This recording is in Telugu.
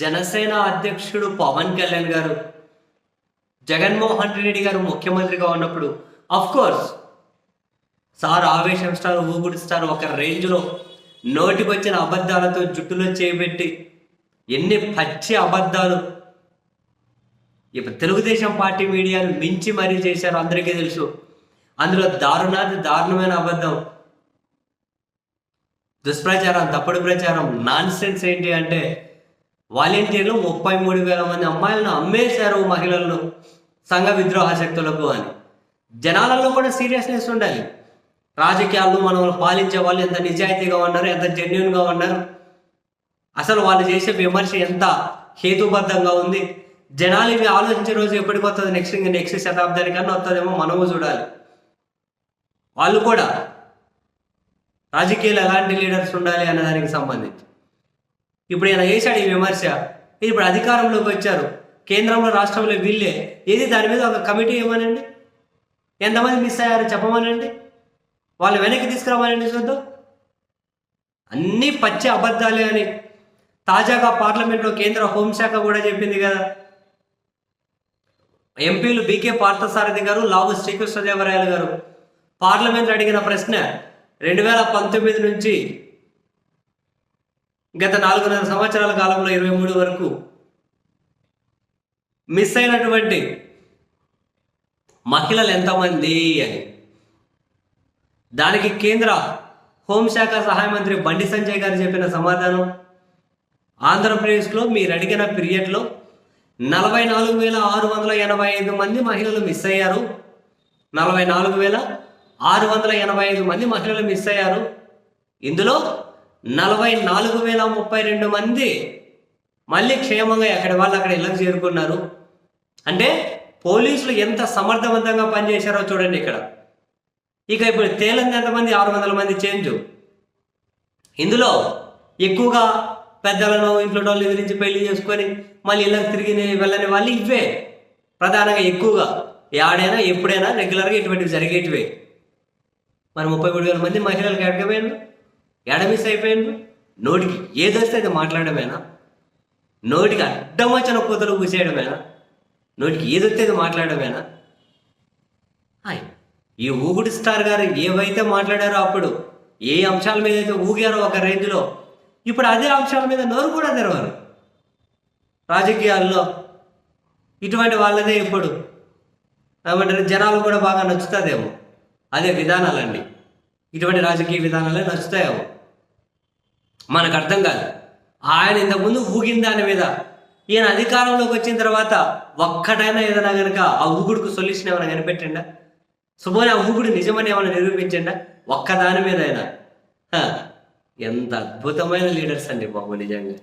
జనసేన అధ్యక్షుడు పవన్ కళ్యాణ్ గారు జగన్మోహన్ రెడ్డి గారు ముఖ్యమంత్రిగా ఉన్నప్పుడు అఫ్ కోర్స్ సార్ ఆవేశం స్టార్ ఊగుడిస్తారు స్టార్ ఒక రేంజ్లో నోటికొచ్చిన అబద్ధాలతో జుట్టులో చేపెట్టి ఎన్ని పచ్చి అబద్ధాలు. ఇప్పుడు తెలుగుదేశం పార్టీ మీడియాను మించి మరీ చేశారు అందరికీ తెలుసు. అందులో దారుణాది దారుణమైన అబద్ధం. దుష్ప్రచారం తప్పుడు ప్రచారం నాన్ సెన్స్ ఏంటి అంటే వాలంటీర్లు ముప్పై మూడు వేల మంది అమ్మాయిలను అమ్మేశారు మహిళలను సంఘ విద్రోహ శక్తులకు అని. జనాలలో కూడా సీరియస్నెస్ ఉండాలి. రాజకీయాల్లో మనం పాలించే వాళ్ళు ఎంత నిజాయితీగా ఉన్నారు ఎంత జెన్యున్గా ఉన్నారు. అసలు వాళ్ళు చేసే విమర్శ ఎంత హేతుబద్ధంగా ఉంది. జనాలు ఇవి ఆలోచించే రోజు ఎప్పటికి వస్తుంది నెక్స్ట్ ఇంకా నెక్స్ట్ శతాబ్దానికన్నా వస్తుందేమో మనము చూడాలి. వాళ్ళు కూడా రాజకీయాలు ఎలాంటి లీడర్స్ ఉండాలి అనే దానికి సంబంధించి. ఇప్పుడు ఇలా చేశాడు ఈ విమర్శ. ఇప్పుడు అధికారంలోకి వచ్చారు. కేంద్రంలో రాష్ట్రంలో వీళ్ళే. ఏది దాని మీద ఒక కమిటీ ఇవ్వనండి? ఎంతమంది మిస్ అయ్యారో చెప్పమనండి? వాళ్ళు వెనక్కి తీసుకురామనండి చూద్దాం. అన్నీ పచ్చి అబద్ధాలే అని తాజాగా పార్లమెంట్లో కేంద్ర హోంశాఖ కూడా చెప్పింది కదా. ఎంపీలు బీకే పార్థసారథి గారు లావు శ్రీకృష్ణదేవరాయలు గారు. పార్లమెంట్ అడిగిన ప్రశ్న రెండు వేల పంతొమ్మిది నుంచి గత నాలుగున్నర సంవత్సరాల కాలంలో ఇరవై మూడు వరకు మిస్ అయినటువంటి మహిళలు ఎంతమంది అని. దానికి కేంద్ర హోంశాఖ సహాయ మంత్రి బండి సంజయ్ గారు చెప్పిన సమాధానం ఆంధ్రప్రదేశ్లో మీరు అడిగిన పీరియడ్లో నలభై నాలుగు వేల ఆరు వందల ఎనభై ఐదు మంది మహిళలు మిస్ అయ్యారు. నలభై నాలుగు వేల ఆరు వందల ఎనభై ఐదు మంది మహిళలు మిస్ అయ్యారు. ఇందులో నలభై నాలుగు వేల ముప్పై రెండు మంది మళ్ళీ క్షేమంగా ఎక్కడి వాళ్ళు అక్కడ ఇళ్ళకి చేరుకున్నారు. అంటే పోలీసులు ఎంత సమర్థవంతంగా పనిచేశారో చూడండి ఇక్కడ. ఇక ఇప్పుడు తేలింది ఎంతమంది? ఆరు వందల మంది చేంజ్. ఇందులో ఎక్కువగా పెద్దలను ఇంట్లో వాళ్ళు ఎదిరించి పెళ్ళి చేసుకొని మళ్ళీ ఇళ్ళకి తిరిగి వెళ్ళని వాళ్ళు ఇవే ప్రధానంగా ఎక్కువగా. ఏడైనా ఎప్పుడైనా రెగ్యులర్గా ఇటువంటివి జరిగేటివే. మరి ముప్పై మూడు వేల మంది మహిళలకు ఎడకపోయాను ఎడ మిస్ అయిపోయాను నోటికి ఏదొస్తే అది మాట్లాడమేనా? నోటికి అడ్డం వచ్చిన కూతురు కూసేయడమేనా? నోటికి ఏదొస్తే అది మాట్లాడమేనా? హాయ్ ఈ ఊగుడు స్టార్ గారు ఏవైతే మాట్లాడారో అప్పుడు ఏ అంశాల మీద అయితే ఊగారో ఒక రేంజ్లో ఇప్పుడు అదే అంశాల మీద నోరు కూడా తెరవరు. రాజకీయాల్లో ఇటువంటి వాళ్ళదే ఇప్పుడు. ఏమంటారు? జనాలు కూడా బాగా నచ్చుతుందేమో. అదే విధానాలండి. ఇటువంటి రాజకీయ విధానాలే నచ్చుతాయేమో మనకు అర్థం కాదు. ఆయన ఇంతకుముందు ఊగిన దాని మీద. ఈయన అధికారంలోకి వచ్చిన తర్వాత ఒక్కటైనా ఏదైనా కనుక ఆ ఊగుడుకు సొల్యూషన్ ఏమైనా కనిపెట్టిండా? సుమోని ఆ ఊగుడు నిజమని ఏమైనా నిరూపించండా? ఒక్క దాని మీద అయినా ఎంత అద్భుతమైన లీడర్స్ అండి బాబు నిజంగా.